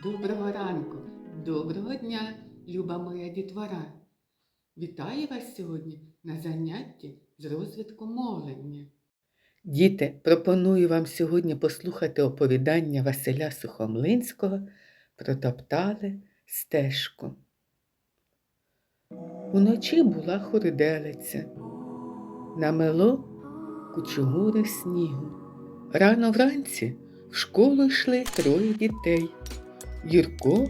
Доброго ранку, доброго дня, люба моя дітвора. Вітаю вас сьогодні на занятті з розвитку мовлення. Діти, пропоную вам сьогодні послухати оповідання Василя Сухомлинського про топтали стежку. Уночі була хурделиця, намело кучугури снігу. Рано вранці в школу йшли троє дітей. Юрко,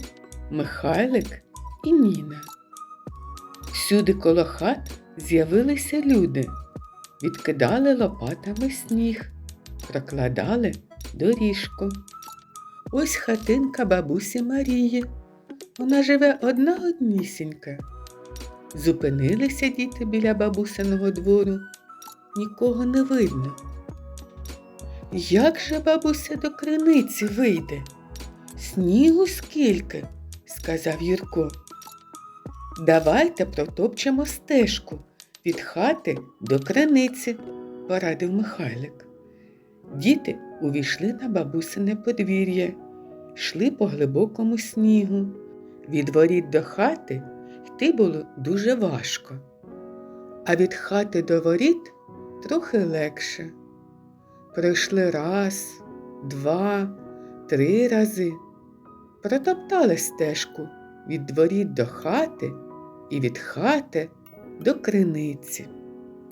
Михайлик і Ніна. Всюди коло хат з'явилися люди, відкидали лопатами сніг, прокладали доріжку. Ось хатинка бабусі Марії. Вона живе одна однісінька. Зупинилися діти біля бабусиного двору. Нікого не видно. Як же бабуся до криниці вийде? Снігу скільки, сказав Юрко. Давайте протопчемо стежку від хати до криниці, порадив Михайлик. Діти увійшли на бабусине подвір'я, йшли по глибокому снігу. Від воріт до хати йти було дуже важко, а від хати до воріт трохи легше. Пройшли раз, два, три рази протоптали стежку від дворіт до хати і від хати до криниці.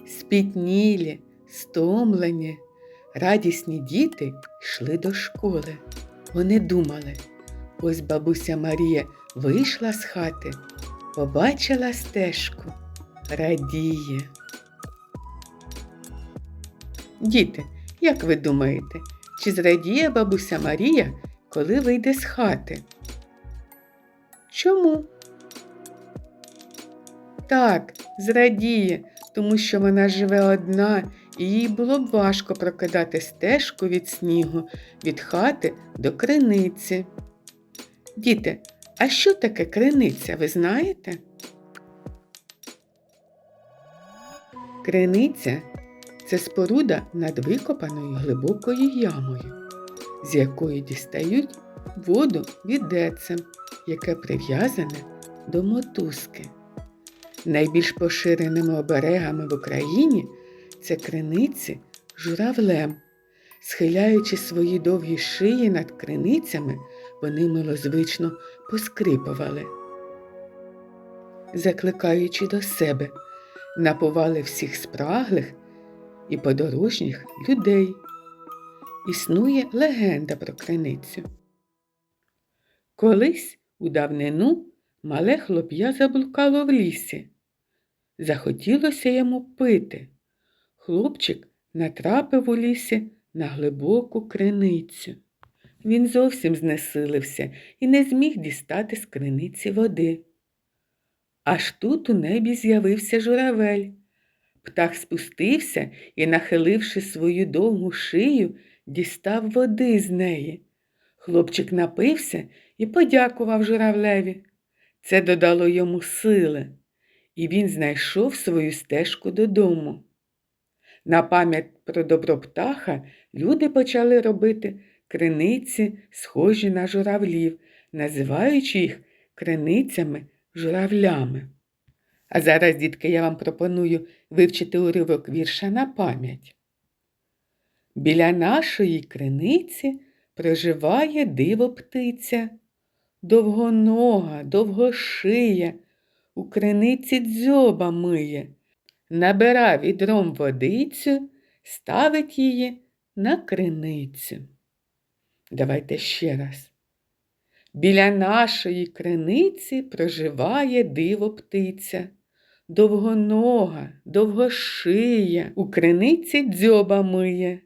Спітнілі, стомлені, радісні діти йшли до школи. Вони думали, ось бабуся Марія вийшла з хати, побачила стежку, радіє. Діти, як ви думаєте, чи зрадіє бабуся Марія, коли вийде з хати. Чому? Так, зрадіє, тому що вона живе одна, і їй було б важко прокидати стежку від снігу від хати до криниці. Діти, а що таке криниця, ви знаєте? Криниця це споруда над викопаною глибокою ямою з якої дістають воду відерцем, яке прив'язане до мотузки. Найбільш поширеними оберегами в Україні це криниці журавлем. Схиляючи свої довгі шиї над криницями, вони милозвично поскрипували. Закликаючи до себе, напували всіх спраглих і подорожніх людей існує легенда про криницю. Колись у давнину мале хлоп'я заблукало в лісі. Захотілося йому пити. Хлопчик натрапив у лісі на глибоку криницю. Він зовсім знесилився і не зміг дістати з криниці води. Аж тут у небі з'явився журавель. Птах спустився і, нахиливши свою довгу шию, дістав води з неї. Хлопчик напився і подякував журавлеві. Це додало йому сили, і він знайшов свою стежку додому. На пам'ять про добро птаха люди почали робити криниці, схожі на журавлів, називаючи їх криницями журавлями. А зараз, дітки, я вам пропоную вивчити уривок вірша на пам'ять. Біля нашої криниці проживає диво птиця, довгонога, довгошия, у криниці дзьоба миє, набира відром водицю, ставить її на криницю. Давайте ще раз. Біля нашої криниці проживає диво птиця, довгонога, довгошия, у криниці дзьоба миє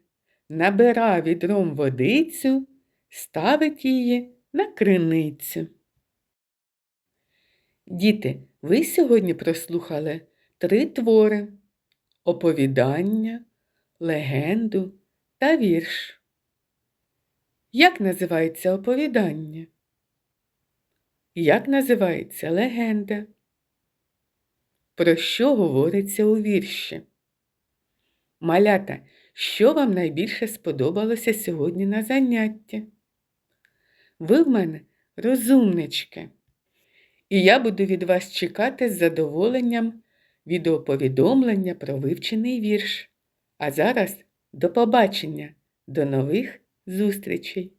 набира відром водицю, ставить її на криницю. Діти, ви сьогодні прослухали три твори оповідання, легенду та вірш. Як називається оповідання? Як називається легенда? Про що говориться у вірші? Малята, що вам найбільше сподобалося сьогодні на занятті? Ви в мене розумнички. І я буду від вас чекати з задоволенням відеоповідомлення про вивчений вірш. А зараз до побачення, до нових зустрічей!